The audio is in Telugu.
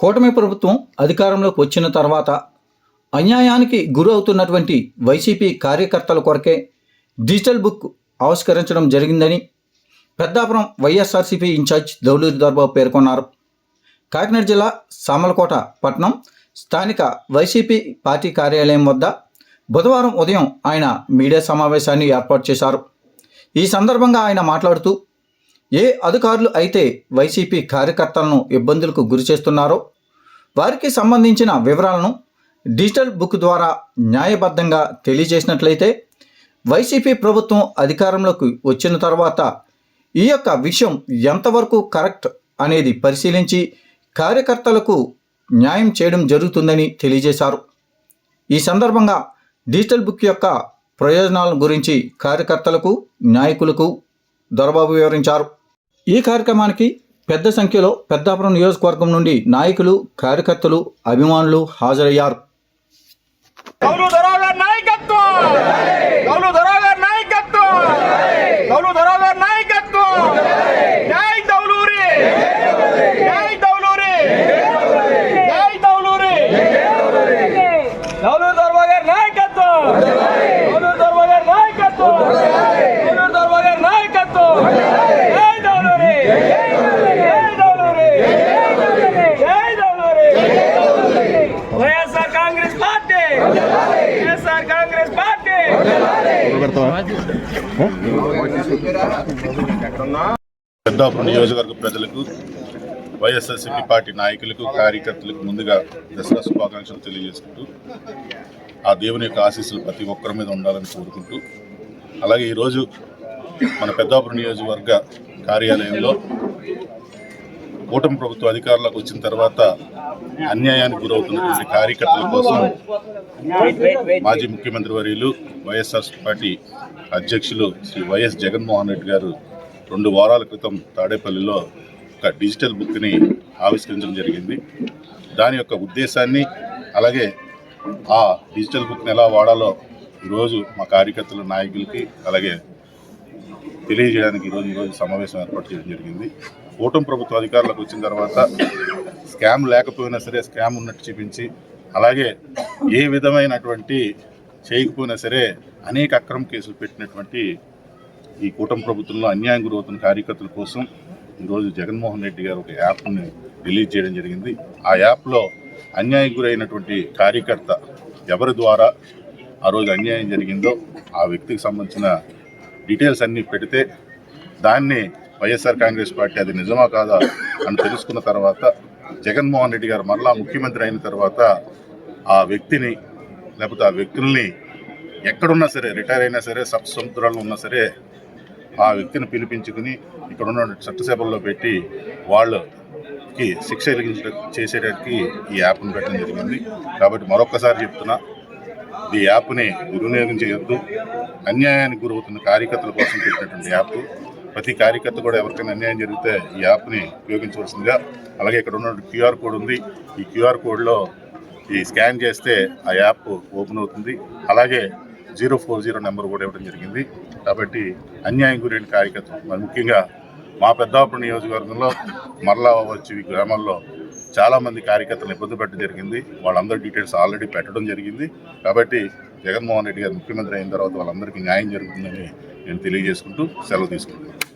కూటమి ప్రభుత్వం అధికారంలోకి వచ్చిన తర్వాత అన్యాయానికి గురి అవుతున్నటువంటి వైసీపీ కార్యకర్తల కొరకే డిజిటల్ బుక్ ఆవిష్కరించడం జరిగిందని పెద్దాపురం వైఎస్ఆర్సీపీ ఇన్ఛార్జ్ దౌలూరి దర్బాబు పేర్కొన్నారు. కాకినాడ జిల్లా సామలకోట పట్టణం స్థానిక వైసీపీ పార్టీ కార్యాలయం వద్ద బుధవారం ఉదయం ఆయన మీడియా సమావేశాన్ని ఏర్పాటు చేశారు. ఈ సందర్భంగా ఆయన మాట్లాడుతూ ఏ అధికారులు అయితే వైసీపీ కార్యకర్తలను ఇబ్బందులకు గురి చేస్తున్నారో వారికి సంబంధించిన వివరాలను డిజిటల్ బుక్ ద్వారా న్యాయబద్ధంగా తెలియజేసినట్లయితే వైసీపీ ప్రభుత్వం అధికారంలోకి వచ్చిన తర్వాత ఈ యొక్క విషయం ఎంతవరకు కరెక్ట్ అనేది పరిశీలించి కార్యకర్తలకు న్యాయం చేయడం జరుగుతుందని తెలియజేశారు. ఈ సందర్భంగా డిజిటల్ బుక్ యొక్క ప్రయోజనాల గురించి కార్యకర్తలకు నాయకులకు దొరబాబు వివరించారు. ఈ కార్యక్రమానికి పెద్ద సంఖ్యలో పెద్దాపురం నియోజకవర్గం నుండి నాయకులు కార్యకర్తలు అభిమానులు హాజరయ్యారు. పెద్దాపురం నియోజకవర్గ ప్రజలకు వైఎస్ఆర్సీపీ పార్టీ నాయకులకు కార్యకర్తలకు ముందుగా దసరా శుభాకాంక్షలు తెలియజేసుకుంటూ ఆ దేవుని యొక్క ఆశీస్సులు ప్రతి ఒక్కరి మీద ఉండాలని కోరుకుంటూ అలాగే ఈరోజు మన పెద్దాపురం నియోజకవర్గ కార్యాలయంలో కూటమి ప్రభుత్వ అధికారంలోకి వచ్చిన తర్వాత అన్యాయానికి గురవుతున్నటువంటి కార్యకర్తల కోసం మాజీ ముఖ్యమంత్రి వర్యులు వైఎస్ఆర్ పార్టీ అధ్యక్షులు శ్రీ వైఎస్ జగన్మోహన్ రెడ్డి గారు రెండు వారాల క్రితం తాడేపల్లిలో ఒక డిజిటల్ బుక్ని ఆవిష్కరించడం జరిగింది. దాని యొక్క ఉద్దేశాన్ని అలాగే ఆ డిజిటల్ బుక్ని ఎలా వాడాలో ఈరోజు మా కార్యకర్తల నాయకులకి అలాగే తెలియజేయడానికి ఈరోజు ఈరోజు సమావేశం ఏర్పాటు చేయడం జరిగింది. కూటమి ప్రభుత్వ అధికారులకు వచ్చిన తర్వాత స్కామ్ లేకపోయినా సరే స్కామ్ ఉన్నట్టు చూపించి అలాగే ఏ విధమైనటువంటి చేయకపోయినా సరే అనేక అక్రమ కేసులు పెట్టినటువంటి ఈ కూటమి ప్రభుత్వంలో అన్యాయం గురవుతున్న కార్యకర్తల కోసం ఈరోజు జగన్మోహన్ రెడ్డి గారు ఒక యాప్ని రిలీజ్ చేయడం జరిగింది. ఆ యాప్లో అన్యాయం గురైనటువంటి కార్యకర్త ఎవరి ద్వారా ఆ రోజు అన్యాయం జరిగిందో ఆ వ్యక్తికి సంబంధించిన డీటెయిల్స్ అన్నీ పెడితే దాన్ని వైఎస్ఆర్ కాంగ్రెస్ పార్టీ అది నిజమా కాదా అని తెలుసుకున్న తర్వాత జగన్మోహన్ రెడ్డి గారు మరలా ముఖ్యమంత్రి అయిన తర్వాత ఆ వ్యక్తిని లేకపోతే ఆ వ్యక్తుల్ని ఎక్కడున్నా సరే రిటైర్ అయినా సరే సబ్ సముద్రాల్లో ఉన్నా సరే ఆ వ్యక్తిని పిలిపించుకుని ఇక్కడ ఉన్న చట్టసభల్లో పెట్టి వాళ్ళకి శిక్ష కలిగించ చేసేటానికి ఈ యాప్ను పెట్టడం జరిగింది. కాబట్టి మరొక్కసారి చెప్తున్నా ఈ యాప్ని దుర్వినియోగం చేయొద్దు. అన్యాయానికి గురవుతున్న కార్యకర్తల కోసం పెట్టినటువంటి యాప్. ప్రతి కార్యకర్త కూడా ఎవరికైనా అన్యాయం జరిగితే ఈ యాప్ని ఉపయోగించవలసిందిగా అలాగే ఇక్కడ ఉన్న క్యూఆర్ కోడ్ ఉంది. ఈ క్యూఆర్ కోడ్లో ఈ స్కాన్ చేస్తే ఆ యాప్ ఓపెన్ అవుతుంది. అలాగే జీరో ఫోర్ జీరో నెంబర్ కూడా ఇవ్వడం జరిగింది. కాబట్టి అన్యాయం గురైన కార్యకర్తలు మరి ముఖ్యంగా మా పెద్దాపురం నియోజకవర్గంలో మరలా వచ్చి గ్రామాల్లో చాలామంది కార్యకర్తలు ఇబ్బంది పెట్టడం జరిగింది. వాళ్ళందరి డీటెయిల్స్ ఆల్రెడీ పెట్టడం జరిగింది. కాబట్టి జగన్మోహన్ రెడ్డి గారు ముఖ్యమంత్రి అయిన తర్వాత వాళ్ళందరికీ న్యాయం జరుగుతుందని నేను తెలియజేసుకుంటూ సెలవు తీసుకుంటాను